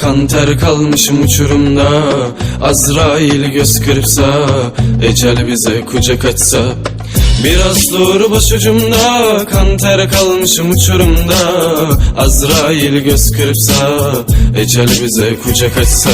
Kan ter kalmışım uçurumda. Azrail göz kırpsa Ecel bize kucak açsa. Biraz dur başucumda Kan ter kalmışım uçurumda. Azrail göz kırpsa Ecel bize kucak açsa